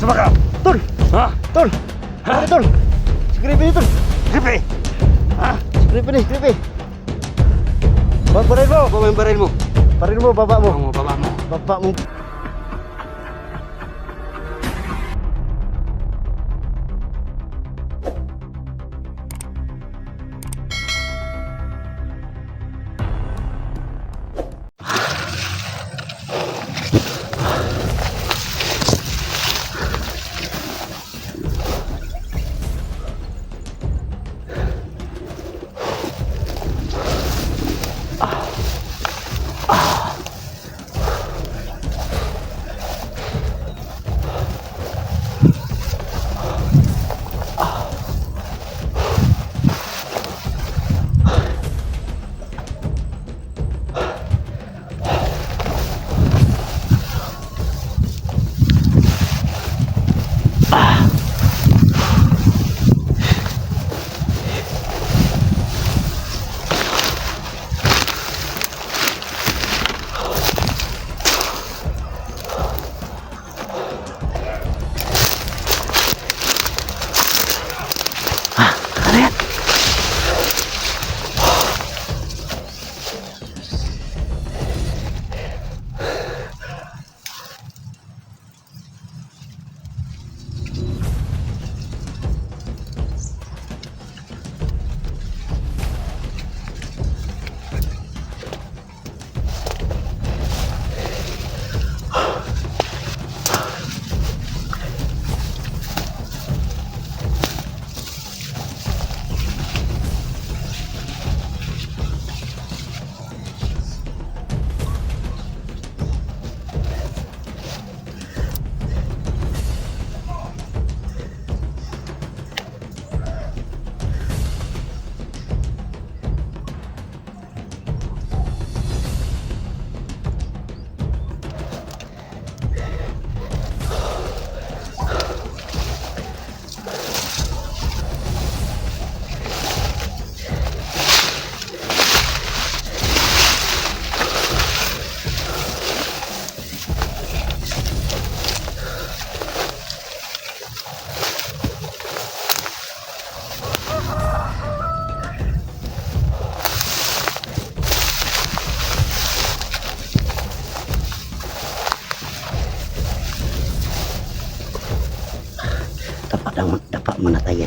Sama ka! Tol! Ha? Tol! Ano tol? Skripin ni tol! Gripe! Ha? Skripin ni, skripin! Bang baril mo! Baba yung baril mo. Baril mo, baba mo! Oo, baba mo. Baba mo! Dapat mo na tayo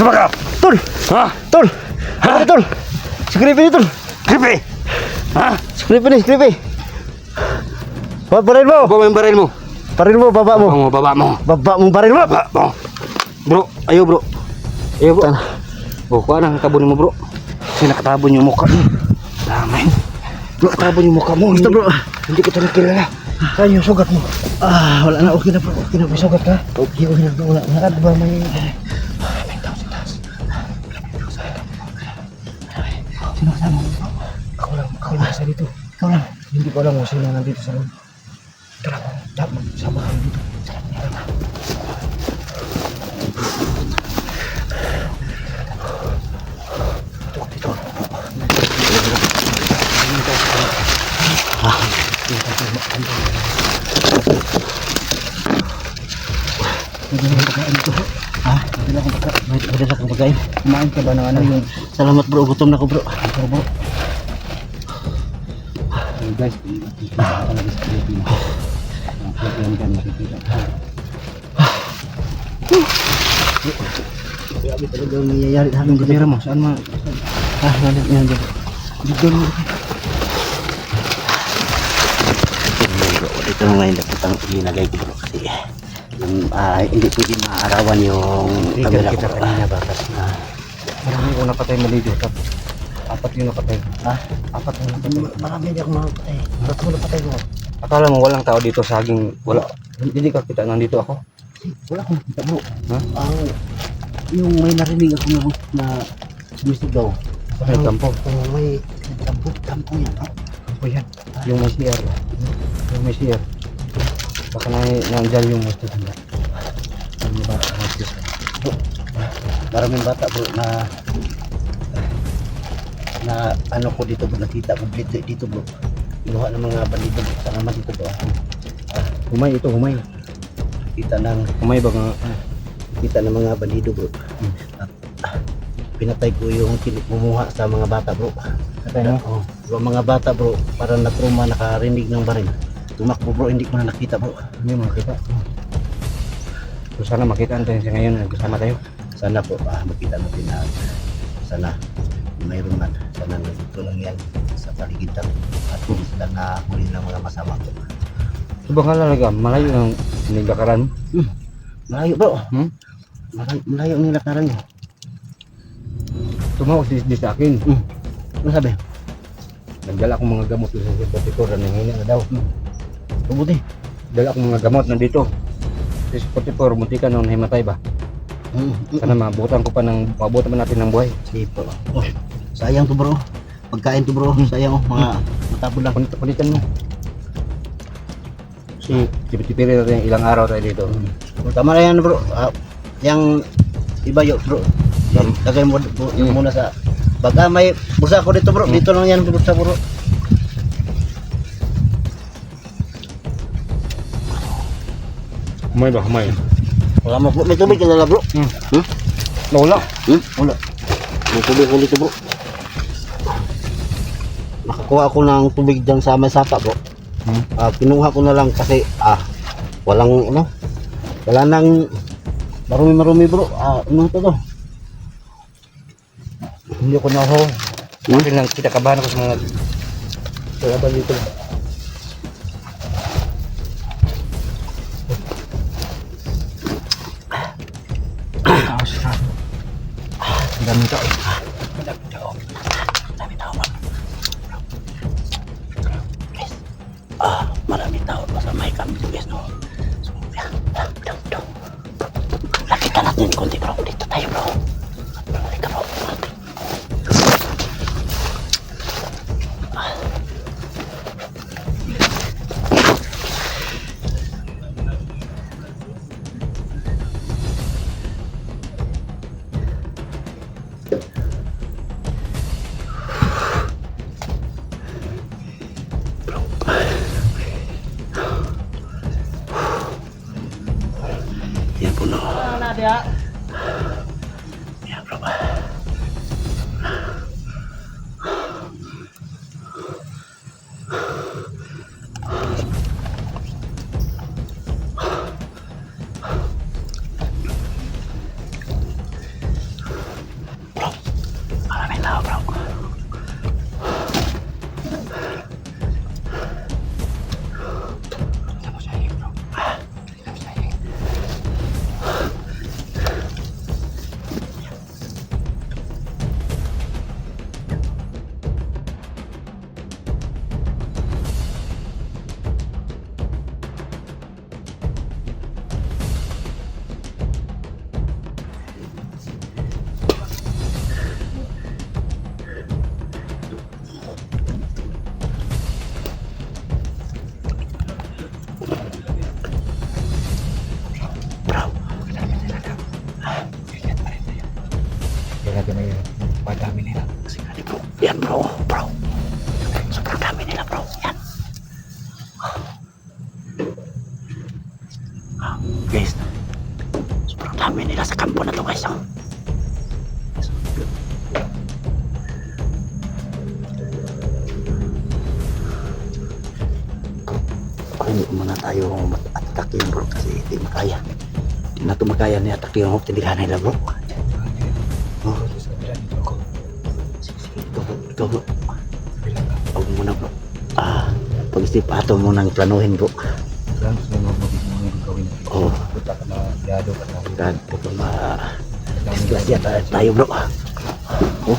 Sama ka! Tol! Ha? Tol! Ano tol? Si Creepy ni tol! Creepy! Ha? Si Creepy ni, Creepy! Ba, baril mo! Baba yung baril mo. Baril mo, baba mo! Baba mo, baba mo. Baba mo, baril mo! Baba mo. Bro, ayo bro. Ayo bro. Bro, kuha na, tabunin mo bro. Kasi nakatabon yung mukha mo. Damay. Bro, katabon yung mukha mo. Basta bro! Hindi kita nakilala. Saan yung sugat mo? Ah, wala na. Okay na bro. Okay na. May sugat ka? Okay, okay na. Wala. Wala ka ba may... Sino kasama mo? Ako lang. Ako lang sa dito. Ikaw lang. Hindi ko alam kung sino nandito sa loob. Tara, dapat sama kami dito. Dito, dito. Pwede na pagkain dito. Ha? Pwede na akong pagkain. Pwede na akong pagkain. Kumain ka ba ng ano yung... Salamat bro. Gutom na ako bro. Ito bro. Guys, Grabe talaga ang nangyayari sa amin. Kamera mo, saan ma? Ah, nandiyan, nandiyan. Dito na. Ito na ngayon dapat ang inagay ko bro kasi yung, ah, hindi pwede maarawan yung camera ko. kita kanina bakit? Ah, Marami ko napatay maligo. Apat yung napatay. Ha? Apat yung napatay. Marami hindi ako makapatay. Tatlo na patay ko. Akala mo walang tao dito sa saging wala. Hindi ka kita nandito ako. Wala akong nakita bro. Ha? Ang... Yung may narinig ako na, na sumisigaw. May kampo. Kung may tampo, tampo yan. Ha? O yan. Yung may CR. Yung may CR. Baka na nandyan yung gusto nila. Yung ba? Maraming bata bro na na ano ko dito bro nakita ko dito, dito bro kinuha ng mga bandido bro sa naman dito bro Humay ito, humay. kita ng Humay ba nga? kita ng mga bandido bro at ah, pinatay ko yung kinukumuha sa mga bata bro Patay mo? oh, yung mga bata bro parang natruma nakarinig ng baril tumakbo bro hindi ko na nakita bro Hindi mo makita. So sana makita natin siya ngayon. Nagkasama tayo. Sana po ah, makita natin na sana mayroon man sana nandito lang yan sa paligitan at hindi sila na huli ng mga masama po So baka talaga, malayo ng nilakaran mo. malayo bro Hmm? malayo, malayo ang nilakaran niyo Tumawag si, di sa akin. ano sabi? Nagdala akong mga gamot sa Sipotitor na nanghina na daw. mabuti Dala akong mga gamot nandito. Si Sipotitor, munti ka nung nahimatay ba? Mm, mm, Sana mabutan ko pa ng, mabutan pa natin ng buhay. sige po. Oh, sayang to bro. Pagkain to bro. Sayang oh mga matapon lang. Punit, punitan mo. Si, tipitipiri natin ilang araw tayo dito. tama na yan bro. Ah, yung iba yun bro. Lagay mo bro, Mm. muna sa baka may busa ko dito bro. Dito lang yan busa bro. Humay ba? Humay. Wala mo may tubig ka dala bro Nawala. Hmm? Wala. May tubig ko dito bro. Nakakuha ako ng tubig dyan sa may sapa bro. Hmm? Ah, kinuha ko na lang kasi ah walang ano wala nang marumi marumi bro. Ah, ano to to? Hindi ko na ako. Bakit lang kita kabahan ako sa mga kalaban dito. Ang dami tao. Hindi muna tayo atakin bro kasi hindi makaya. Hindi na ito makaya ni atake yung tindihan nila bro. Oh. Ikaw bro, ikaw bro. Huwag muna bro. Ah, pag-isip ato muna ang planuhin bro. Yung. Oh, Punta ka na, yado ka na. ito. Disgrasya tayo bro. Oh,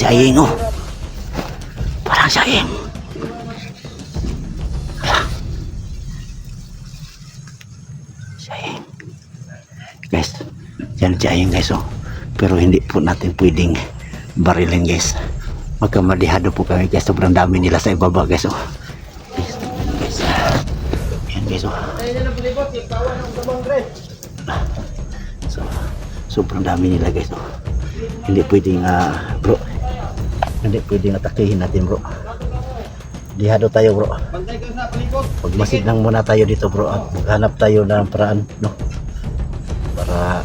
si Ayeng oh. Parang si Ayeng. Si Ayeng. Guys, yan si Ayeng guys oh. Pero hindi po natin pwedeng barilin guys. Magkamadihado po kami guys. Sobrang dami nila sa ibaba guys oh. Guys, guys. Yan guys oh. So, sobrang dami nila guys oh. Hindi pwedeng ah, bro. Hindi pwedeng atakihin natin bro. Dihado tayo bro. Magmasid lang muna tayo dito bro at maghanap tayo ng paraan no para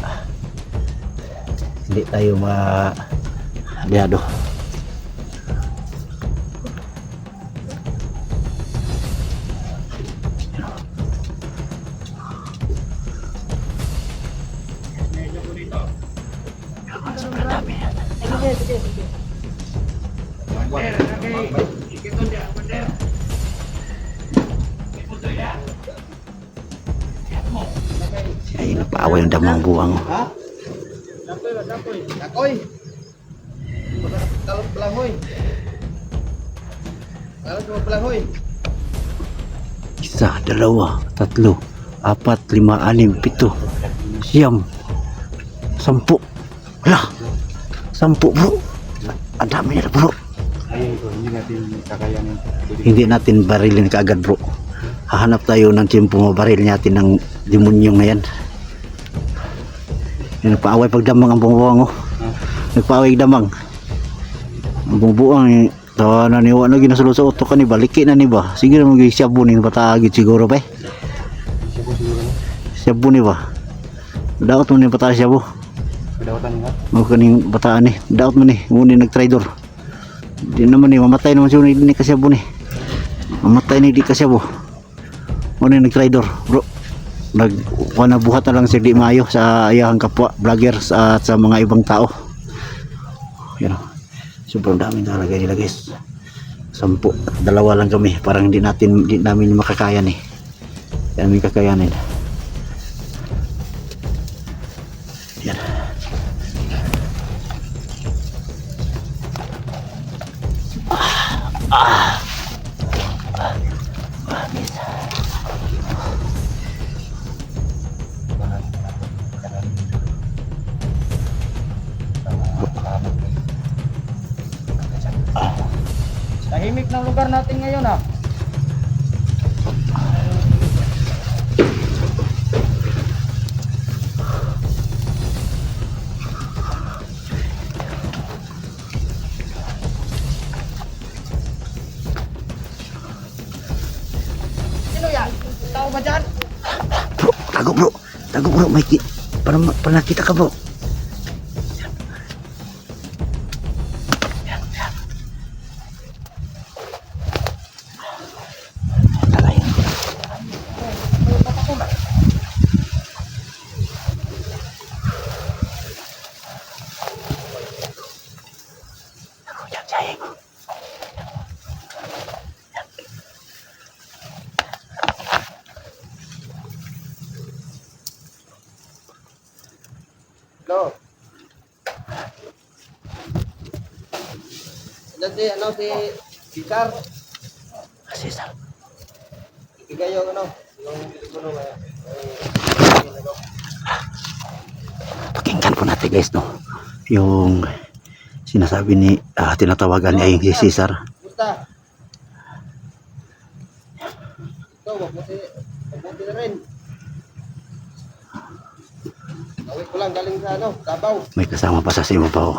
hindi tayo ma dihado. Sobrang dami damang buwang. oh. Takoy. Talong pelangoy. Talong pelangoy. Isa, dalawa, tatlo, apat, lima, anim, pito, siyam, sampu. Lah, sampu bro. Ang dami nila bro. Hindi natin kakayanin. Hindi natin barilin kaagad bro. Hahanap tayo ng tiyempo mabaril natin ng demonyo na yan. Nagpaaway pagdamang ang bumubuang oh. Nagpaaway damang. Ang bumubuang eh. Tawa na niwa na ginasulo sa utok ka ni ba? Liki na ni ba? Sige na mag-isyabu ni patagid siguro eh. Syabu ni ba? Daot mo ni bata syabu. Mga kaning bataan ni. Daot mo ni. Muni nag-trader. Di naman ni. Mamatay naman siya ni kasyabu ni. Mamatay ni di kasyabu. Muni nag-trader. Bro. Nag na buhat na lang siya di maayo sa ayahang kapwa vloggers at sa mga ibang tao. Yan o. Sobrang dami talaga nila guys. Sampu. Dalawa lang kami. Parang hindi natin hindi namin makakaya ni. Hindi namin kakayanin. Natin ngayon ah. Sino yan? Tao ba dyan? Bro, tago bro. Tago bro, may para para nakita ka bro. Hello. Ano si, ano si Cesar? Sa Ibigay yung ano, yung telepono kaya. pakinggan po natin guys no yung sinasabi ni ah, tinatawagan niya yung si Cesar ko. May kasama pa sa simo pa oh.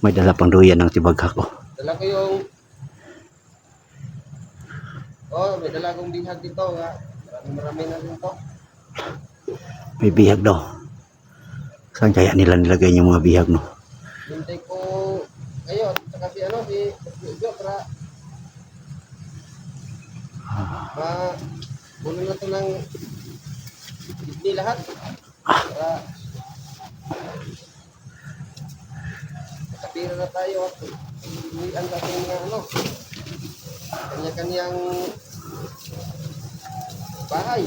May dala pang duyan ng tibaghak oh. Dala ko yung... Oh, may dala kong bihag dito. Ha? Marami, na rin to. May bihag daw. Saan kaya nila nilagay yung mga bihag no? Hintay ko ngayon. Saka si ano, si Jojo para ma puno na to ng Disney lahat. Para nakapira na tayo at ang dating nga ano kanya-kanyang bahay.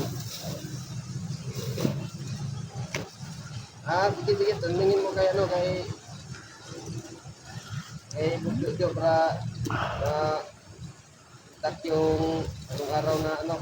Ah, sige, sige. Tanungin mo kay ano, kay kay Bukyo para na tak yung anong araw na ano